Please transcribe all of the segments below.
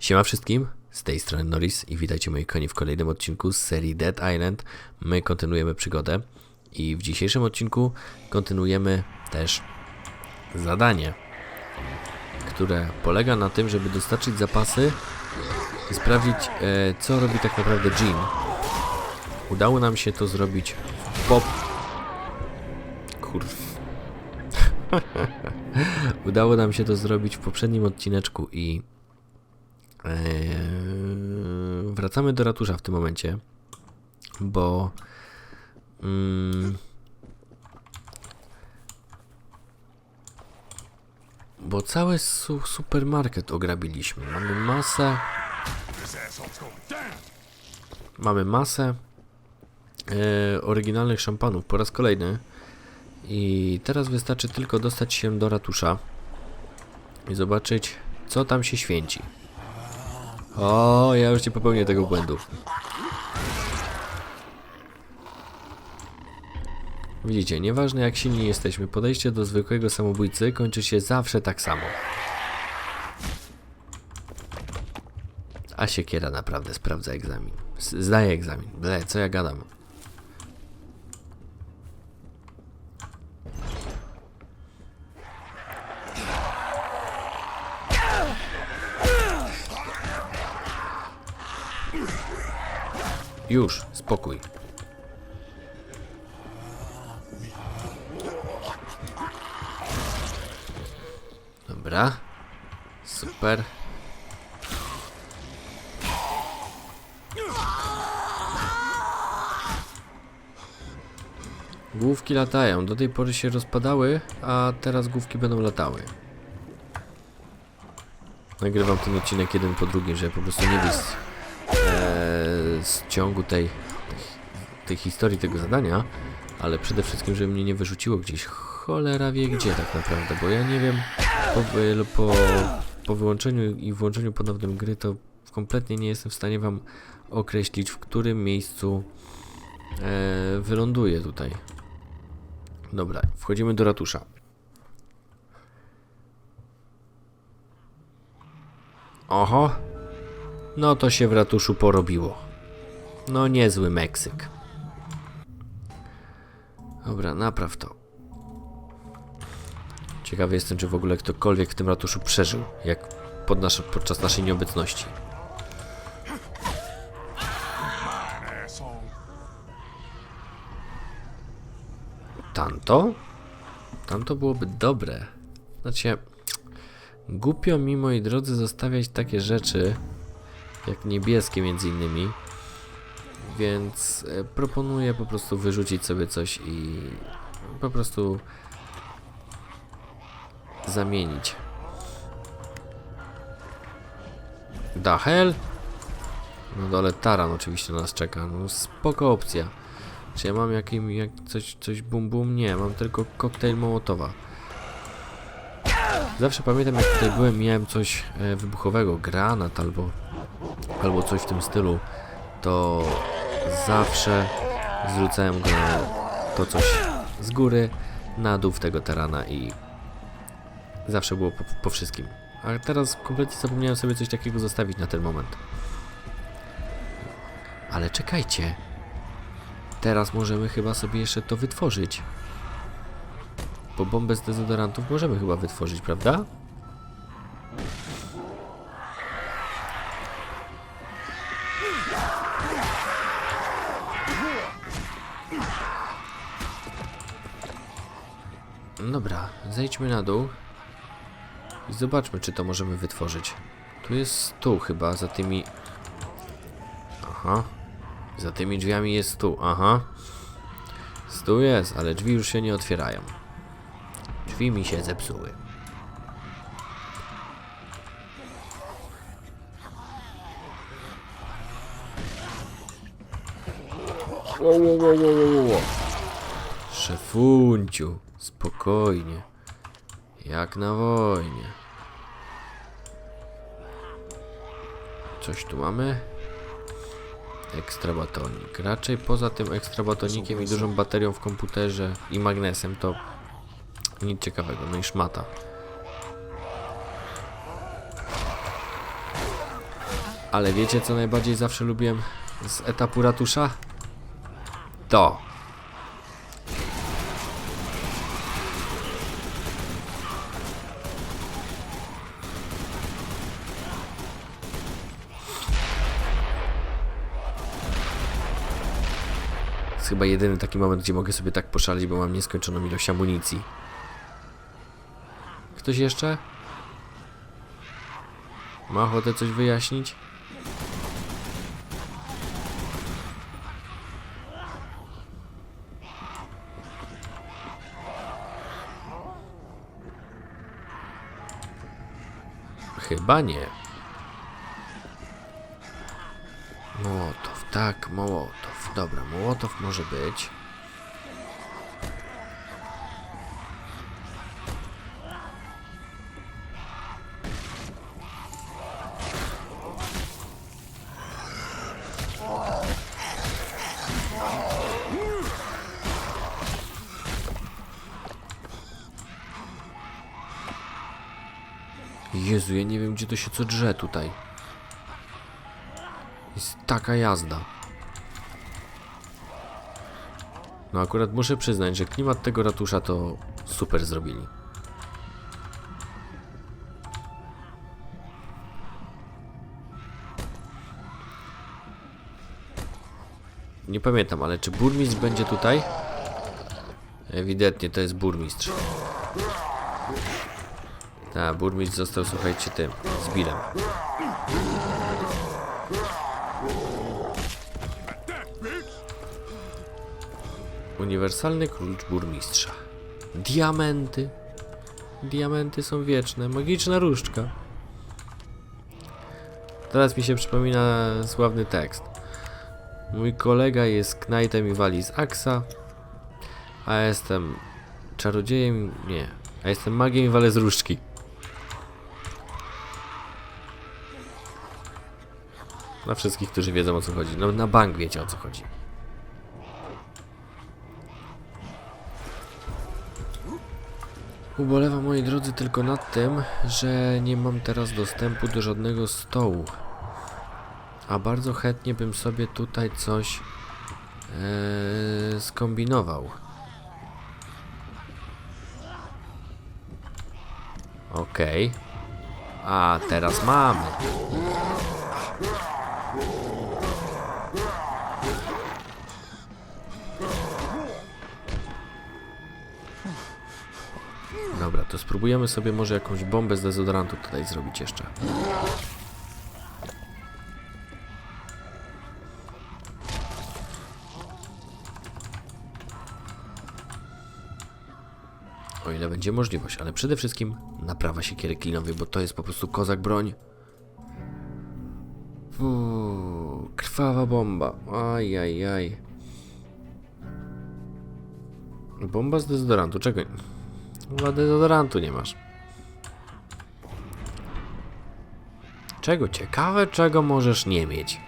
Siema wszystkim, z tej strony Norris i witajcie moi koni w kolejnym odcinku z serii Dead Island. My kontynuujemy przygodę i w dzisiejszym odcinku kontynuujemy też zadanie, które polega na tym, żeby dostarczyć zapasy i sprawdzić e, co robi tak naprawdę Jean. Udało nam się to zrobić w pop... Kurw... Udało nam się to zrobić w poprzednim odcineczku i wracamy do ratusza w tym momencie, bo mm, bo cały su supermarket ograbiliśmy. Mamy masę mamy masę e, oryginalnych szampanów po raz kolejny i teraz wystarczy tylko dostać się do ratusza i zobaczyć co tam się święci. O, ja już nie popełnię tego błędu. Widzicie, nieważne jak silni jesteśmy, podejście do zwykłego samobójcy kończy się zawsze tak samo. A siekiera naprawdę sprawdza egzamin. Zdaje egzamin. Ble, co ja gadam? Już, spokój. Dobra. Super. Główki latają. Do tej pory się rozpadały, a teraz główki będą latały. Nagrywam ten odcinek jeden po drugim, żeby po prostu nie być z ciągu tej, tej, historii tego zadania, ale przede wszystkim, żeby mnie nie wyrzuciło gdzieś. Cholera wie gdzie tak naprawdę, bo ja nie wiem po, po, po wyłączeniu i włączeniu ponownym gry, to kompletnie nie jestem w stanie Wam określić, w którym miejscu e, wyląduję tutaj. Dobra, wchodzimy do ratusza. Oho, no to się w ratuszu porobiło. No niezły Meksyk. Dobra, napraw to. Ciekawy jestem, czy w ogóle ktokolwiek w tym ratuszu przeżył, jak pod nasz, podczas naszej nieobecności. Tanto? Tanto byłoby dobre. Znaczy, głupio mi, moi drodzy, zostawiać takie rzeczy, jak niebieskie między innymi. Więc e, proponuję po prostu wyrzucić sobie coś i po prostu zamienić. Da hell? No dole taran oczywiście nas czeka. No spoko opcja. Czy ja mam jakim, jak coś, coś bum bum? Nie, mam tylko koktajl Mołotowa. Zawsze pamiętam jak tutaj byłem, miałem coś e, wybuchowego, granat albo, albo coś w tym stylu, to zawsze zrzucałem go to coś z góry na dół tego tarana i zawsze było po, po wszystkim. A teraz kompletnie zapomniałem sobie coś takiego zostawić na ten moment. Ale czekajcie. Teraz możemy chyba sobie jeszcze to wytworzyć. Bo bombę z dezodorantów możemy chyba wytworzyć, prawda? Dobra, zejdźmy na dół i zobaczmy, czy to możemy wytworzyć. Tu jest stół chyba za tymi... Aha. Za tymi drzwiami jest stół, aha. Stół jest, ale drzwi już się nie otwierają. Drzwi mi się zepsuły. Wo, wo, wo, wo, wo, wo. Szefunciu, spokojnie. Jak na wojnie. Coś tu mamy? Ekstra batonik. Raczej poza tym ekstra batonikiem i dużą baterią w komputerze i magnesem to nic ciekawego. No i szmata. Ale wiecie co najbardziej zawsze lubiłem z etapu ratusza? To. Chyba jedyny taki moment, gdzie mogę sobie tak poszaleć, bo mam nieskończoną ilość amunicji. Ktoś jeszcze? Ma ochotę coś wyjaśnić? Chyba nie. Mołotow, tak, Mołotow. Dobra, Mołotow może być. Jezu, ja nie wiem gdzie to się co drze tutaj. Jest taka jazda. No akurat muszę przyznać, że klimat tego ratusza to super zrobili. Nie pamiętam, ale czy burmistrz będzie tutaj? Ewidentnie to jest burmistrz. Tak, burmistrz został, słuchajcie, tym, zbirem. Uniwersalny klucz burmistrza. Diamenty. Diamenty są wieczne. Magiczna różdżka. Teraz mi się przypomina sławny tekst. Mój kolega jest knajtem i wali z Aksa, a jestem czarodziejem, nie, a jestem magiem i walę z różdżki. Dla wszystkich, którzy wiedzą o co chodzi. No na bank wiecie o co chodzi. Ubolewam, moi drodzy, tylko nad tym, że nie mam teraz dostępu do żadnego stołu. A bardzo chętnie bym sobie tutaj coś e, skombinował. Okej. A teraz mamy. Dobra, to spróbujemy sobie może jakąś bombę z dezodorantu tutaj zrobić jeszcze. O ile będzie możliwość, ale przede wszystkim naprawa siekiery klinowej, bo to jest po prostu kozak broń. Uuu, krwawa bomba. Aj, aj, aj. Bomba z dezodorantu, czego? Chyba dezodorantu nie masz. Czego ciekawe, czego możesz nie mieć?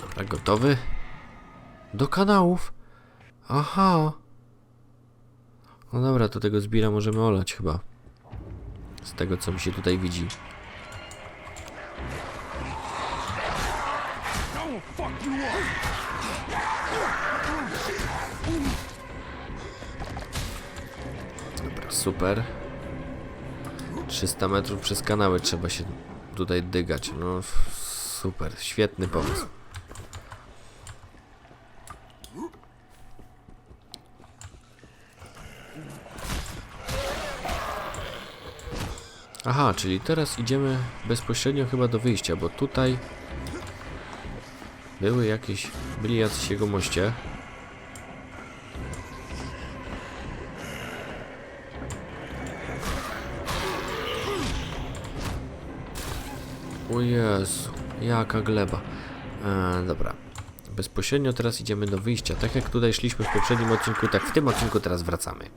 Dobra, gotowy? Do kanałów? Aha. No dobra, to tego zbira możemy olać chyba. Z tego, co mi się tutaj widzi. Super. 300 metrów przez kanały trzeba się tutaj dygać. No, super, świetny pomysł. Aha, czyli teraz idziemy bezpośrednio chyba do wyjścia, bo tutaj były jakieś, byli jacyś jego moście. O Jezu, jaka gleba. E, dobra. Bezpośrednio teraz idziemy do wyjścia. Tak jak tutaj szliśmy w poprzednim odcinku, tak w tym odcinku teraz wracamy.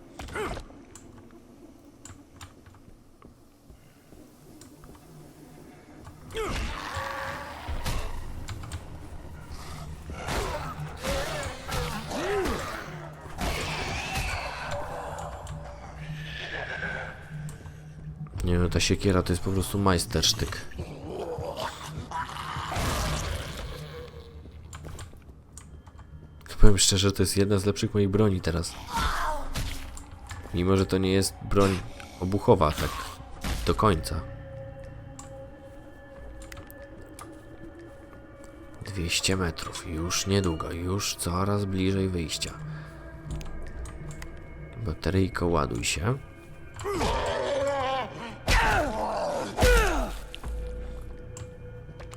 ta siekiera to jest po prostu majstersztyk. Powiem szczerze, to jest jedna z lepszych moich broni teraz. Mimo, że to nie jest broń obuchowa, tak do końca. 200 metrów, już niedługo, już coraz bliżej wyjścia. Bateryjko, ładuj się.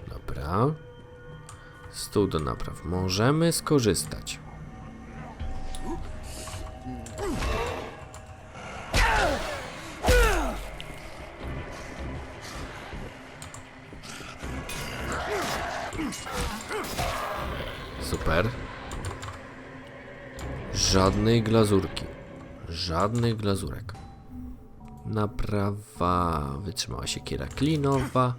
Dobra. Stół do napraw. Możemy skorzystać. Żadnej glazurki. Żadnych glazurek. Naprawa. Wytrzymała się kiera klinowa.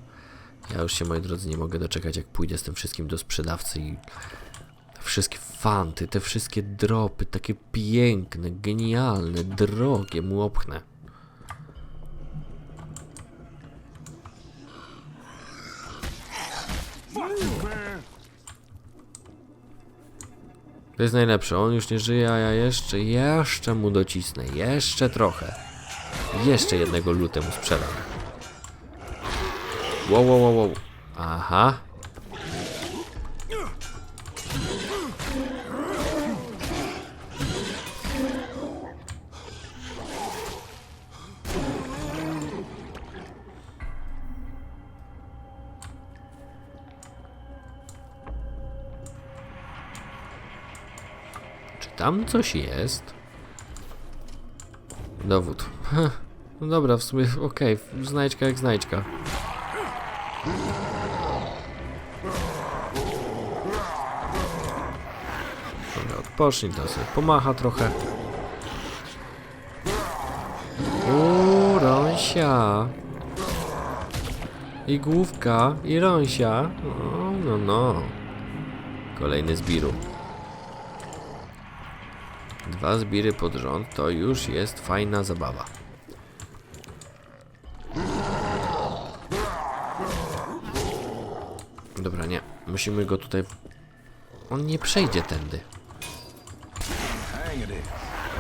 Ja już się, moi drodzy, nie mogę doczekać, jak pójdę z tym wszystkim do sprzedawcy i wszystkie fanty, te wszystkie dropy, takie piękne, genialne, drogie mu opchnę. To jest najlepsze, on już nie żyje, a ja jeszcze, jeszcze mu docisnę, jeszcze trochę. Jeszcze jednego lutemu sprzedam. Wow, wow, wow, wow. Aha. Tam coś jest? Dowód. No dobra, w sumie okej, znajdźka jak znajdźka. Dobra, odpocznij, to sobie pomacha trochę. Uuu, rąsia. I główka, i rąsia. No, no, no. Kolejny zbiru. Dwa zbiry pod rząd to już jest fajna zabawa. Dobra, nie. Musimy go tutaj... On nie przejdzie tędy.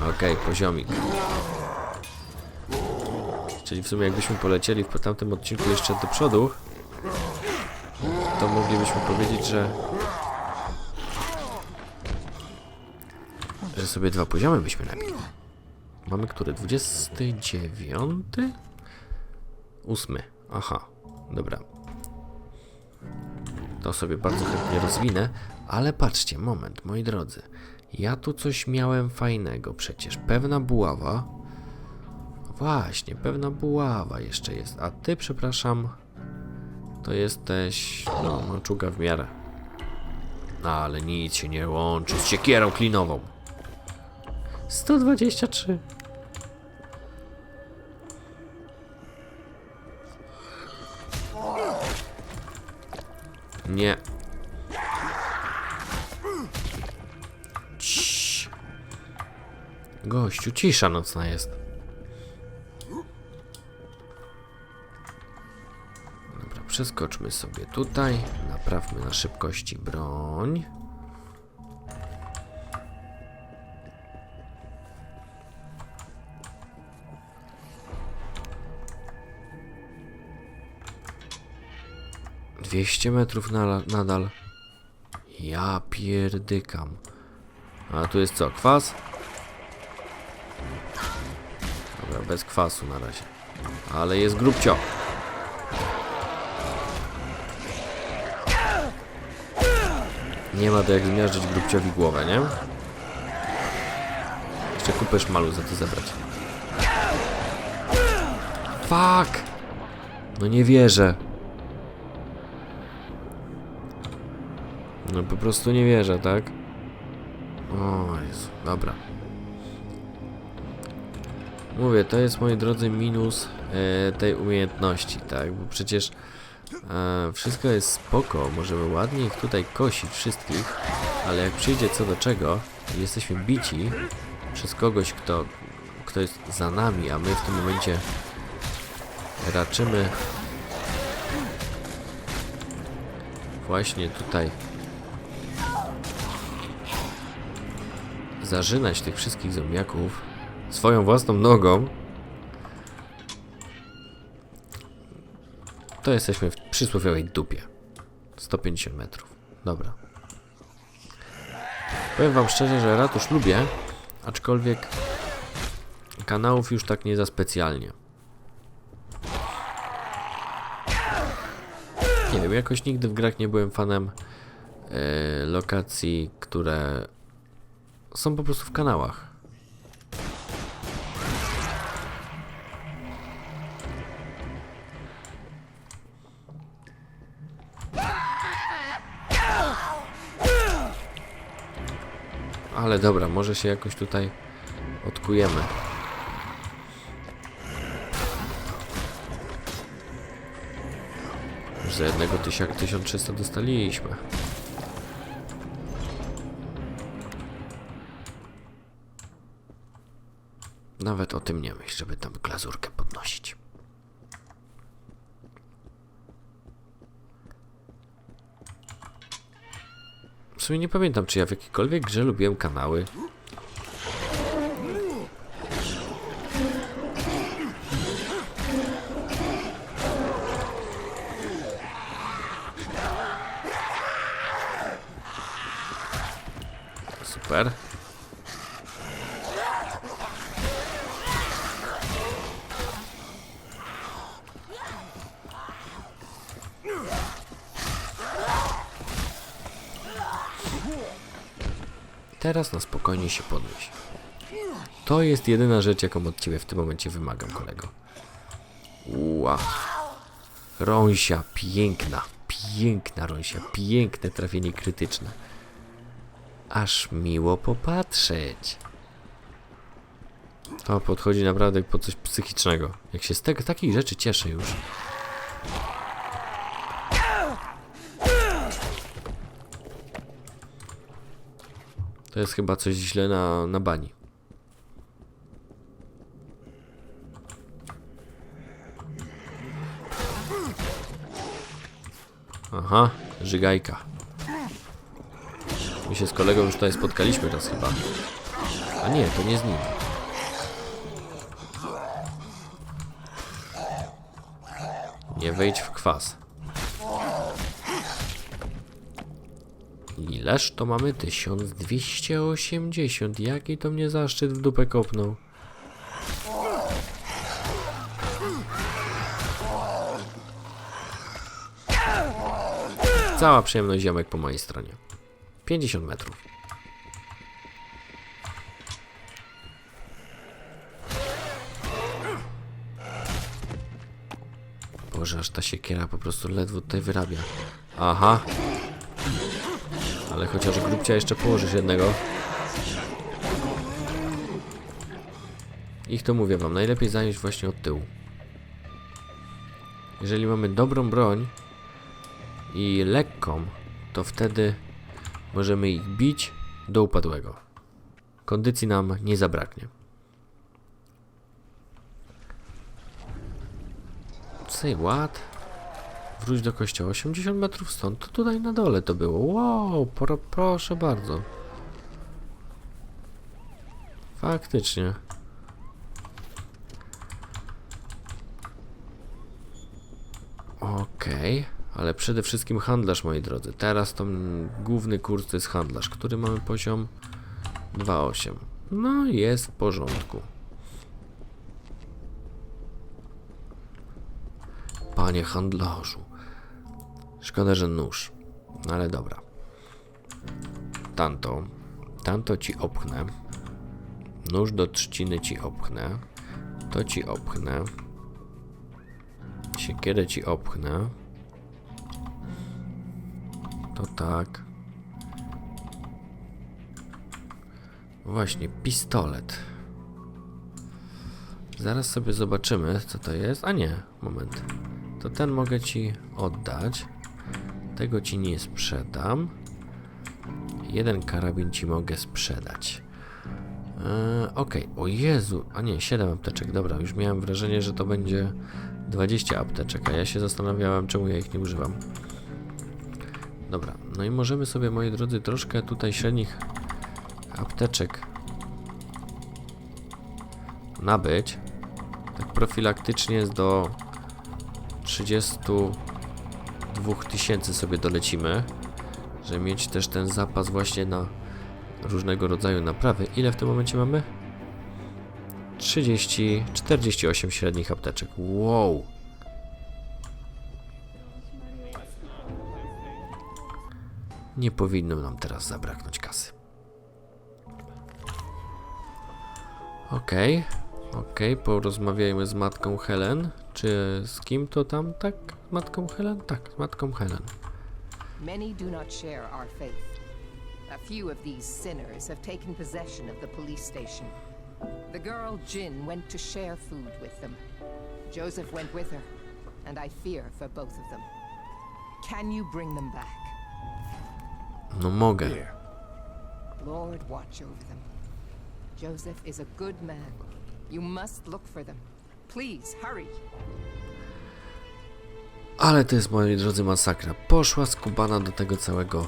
Okej, poziomik. Czyli w sumie jakbyśmy polecieli w tamtym odcinku jeszcze do przodu, to moglibyśmy powiedzieć, że... Że sobie dwa poziomy byśmy nabili. Mamy który? 29? Ósmy. Aha, dobra. To sobie bardzo chętnie rozwinę, ale patrzcie, moment, moi drodzy. Ja tu coś miałem fajnego przecież. Pewna buława. Właśnie, pewna buława jeszcze jest. A ty, przepraszam, to jesteś, no, maczuga w miarę. No, ale nic się nie łączy z siekierą klinową. 123. Nie. Ciii. Gościu, cisza nocna jest. Dobra, przeskoczmy sobie tutaj. Naprawmy na szybkości broń. Dwieście metrów na, nadal. Ja pierdykam. A tu jest co? Kwas? Dobra, bez kwasu na razie. Ale jest grubcio. Nie ma to jak zmiażdżyć grubciowi głowę, nie? Jeszcze kupę szmalu za to zebrać. Fuck! No nie wierzę. No po prostu nie wierzę, tak? O Jezu, dobra. Mówię, to jest moi drodzy minus e, tej umiejętności, tak? Bo przecież e, wszystko jest spoko, możemy ładnie ich tutaj kosić wszystkich, ale jak przyjdzie co do czego jesteśmy bici przez kogoś, kto, kto jest za nami, a my w tym momencie raczymy właśnie tutaj zażynać tych wszystkich zombiaków swoją własną nogą, to jesteśmy w przysłowiowej dupie. 150 metrów. Dobra. Powiem wam szczerze, że ratusz lubię, aczkolwiek kanałów już tak nie za specjalnie. Nie wiem, jakoś nigdy w grach nie byłem fanem e, lokacji, które są po prostu w kanałach. Ale dobra, może się jakoś tutaj odkujemy. Już za jednego tysiaka 1300 dostaliśmy. Nawet o tym nie myśl, żeby tam glazurkę podnosić. W sumie nie pamiętam, czy ja w jakiejkolwiek grze lubiłem kanały. Super. Teraz na spokojnie się podnieś. To jest jedyna rzecz, jaką od ciebie w tym momencie wymagam, kolego. Ła. Rąsia, piękna, piękna rąsia, piękne trafienie krytyczne. Aż miło popatrzeć. To podchodzi naprawdę po coś psychicznego. Jak się z tego, takich rzeczy cieszę już. To jest chyba coś źle na, na bani. Aha, żygajka. My się z kolegą już tutaj spotkaliśmy raz chyba. A nie, to nie z nim. Nie wejdź w kwas. Ileż to mamy? 1280. Jaki to mnie zaszczyt w dupę kopnął. Cała przyjemność ziomek po mojej stronie. 50 metrów. Boże, aż ta siekiera po prostu ledwo tutaj wyrabia. Aha. Ale chociaż grubcia jeszcze położysz jednego. Ich to mówię wam, najlepiej zająć właśnie od tyłu. Jeżeli mamy dobrą broń i lekką, to wtedy możemy ich bić do upadłego. Kondycji nam nie zabraknie. Say what? Wróć do kościoła 80 metrów stąd, to tutaj na dole to było. Wow, pro, proszę bardzo. Faktycznie. Okej, ale przede wszystkim handlarz, moi drodzy. Teraz to główny kurs to jest handlarz, który mamy poziom 2.8. No, jest w porządku. Panie handlarzu. Szkoda, że nóż. Ale dobra. Tanto. Tanto ci opchnę. Nóż do trzciny ci opchnę. To ci opchnę. Siekierę ci opchnę. To tak. Właśnie, pistolet. Zaraz sobie zobaczymy, co to jest. A nie, moment. To ten mogę ci oddać. Tego ci nie sprzedam. Jeden karabin ci mogę sprzedać. Eee, Okej, o Jezu, a nie, 7 apteczek, dobra, już miałem wrażenie, że to będzie 20 apteczek, a ja się zastanawiałem, czemu ja ich nie używam. Dobra, no i możemy sobie, moi drodzy, troszkę tutaj średnich apteczek nabyć. Tak profilaktycznie jest do 32 tysięcy sobie dolecimy, żeby mieć też ten zapas właśnie na różnego rodzaju naprawy. Ile w tym momencie mamy? 30, 48 średnich apteczek. Wow! Nie powinno nam teraz zabraknąć kasy. Okej, okej, porozmawiajmy z matką Helen. Czy z kim to tam? Tak, z matką Helen? Tak, z matką Helen. Many do not share our faith. A few of these sinners have taken possession of the police station. The girl Jin went to share food with them. Joseph went with her, and I fear for both of them. Can you bring them back? No mogę. Lord, watch over them. Joseph is a good man. You must look for them. Please, hurry. Ale to jest, moi drodzy, masakra. Poszła skubana do tego całego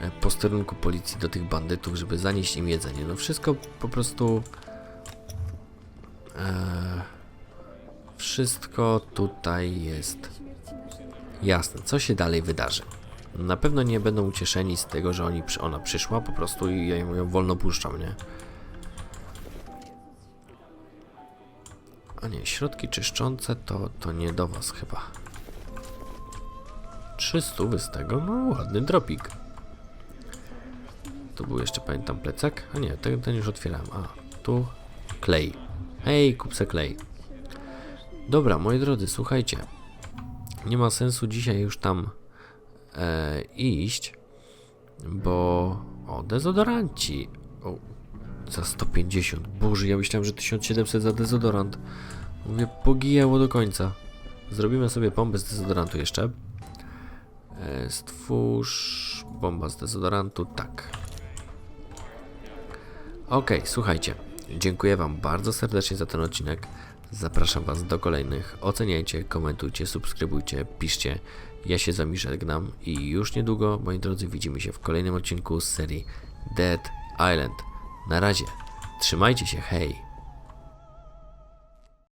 e, posterunku policji, do tych bandytów, żeby zanieść im jedzenie. No wszystko po prostu... E, wszystko tutaj jest jasne. Co się dalej wydarzy? Na pewno nie będą ucieszeni z tego, że oni, ona przyszła po prostu i ja ją, ją wolno puszczam, nie? A nie, środki czyszczące to, to nie do was chyba. 300 z tego, no ładny dropik. Tu był jeszcze, pamiętam, plecak. A nie, ten, ten już otwierałem. A, tu klej. Hej, kup se klej. Dobra, moi drodzy, słuchajcie. Nie ma sensu dzisiaj już tam e, iść, bo... O, dezodoranci. O, za 150. Boże, ja myślałem, że 1700 za dezodorant. Mówię, pogijało do końca. Zrobimy sobie pompę z dezodorantu jeszcze. E, Stwórz bomba z dezodorantu, tak. Ok, słuchajcie. Dziękuję Wam bardzo serdecznie za ten odcinek. Zapraszam Was do kolejnych. Oceniajcie, komentujcie, subskrybujcie, piszcie. Ja się z Wami żegnam i już niedługo, moi drodzy, widzimy się w kolejnym odcinku z serii Dead Island. Na razie, trzymajcie się, hej!